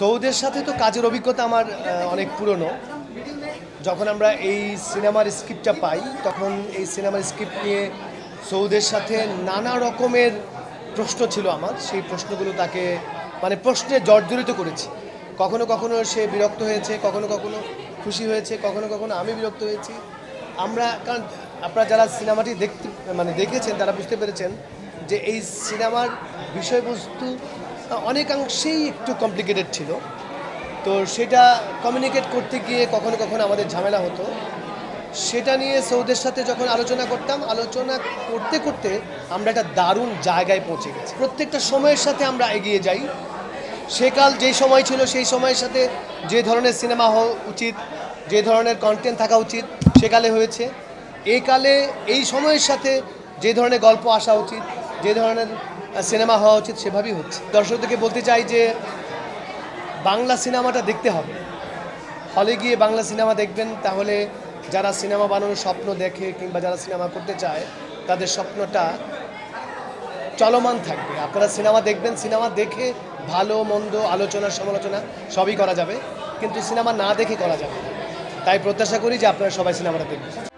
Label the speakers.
Speaker 1: সৌদের সাথে তো কাজের অভিজ্ঞতা আমার অনেক পুরনো। যখন আমরা এই সিনেমার স্ক্রিপ্টটা পাই, তখন এই সিনেমার স্ক্রিপ্ট নিয়ে সৌদের সাথে নানা রকমের প্রশ্ন ছিল আমার। সেই প্রশ্নগুলো তাকে মানে প্রশ্নে জর্জরিত করেছি। কখনো কখনো সে বিরক্ত হয়েছে, কখনো কখনো খুশি হয়েছে, কখনো কখনো আমি বিরক্ত হয়েছি। আমরা, কারণ আপনারা যারা সিনেমাটি দেখতে মানে দেখেছেন, তারা বুঝতে পেরেছেন যে এই সিনেমার বিষয়বস্তু অনেকাংশেই একটু কমপ্লিকেটেড ছিল। তো সেটা কমিউনিকেট করতে গিয়ে কখনো কখনো আমাদের ঝামেলা হতো। সেটা নিয়ে সৌদের সাথে যখন আলোচনা করতাম, আলোচনা করতে করতে আমরা একটা দারুণ জায়গায় পৌঁছে গেছি। প্রত্যেকটা সময়ের সাথে আমরা এগিয়ে যাই। সেকাল যেই সময় ছিল সেই সময়ের সাথে যে ধরনের সিনেমা হওয়া উচিত, যে ধরনের কন্টেন্ট থাকা উচিত, সেকালে হয়েছে। এই কালে এই সময়ের সাথে যে ধরনের গল্প আসা উচিত, যে ধরনের সিনেমা হওয়া উচিত সেভাবেই হচ্ছে। দর্শকদেরকে বলতে চাই যে, বাংলা সিনেমাটা দেখতে হবে। হলে গিয়ে বাংলা সিনেমা দেখবেন, তাহলে যারা সিনেমা বানানোর স্বপ্ন দেখে কিংবা যারা সিনেমা করতে চায়, তাদের স্বপ্নটা চলমান থাকবে। আপনারা সিনেমা দেখবেন, সিনেমা দেখে ভালো, মন্দ, আলোচনা, সমালোচনা সবই করা যাবে। কিন্তু সিনেমা না দেখে করা যাবে তাই প্রত্যাশা করি যে আপনারা সবাই সিনেমাটা দেখবেন।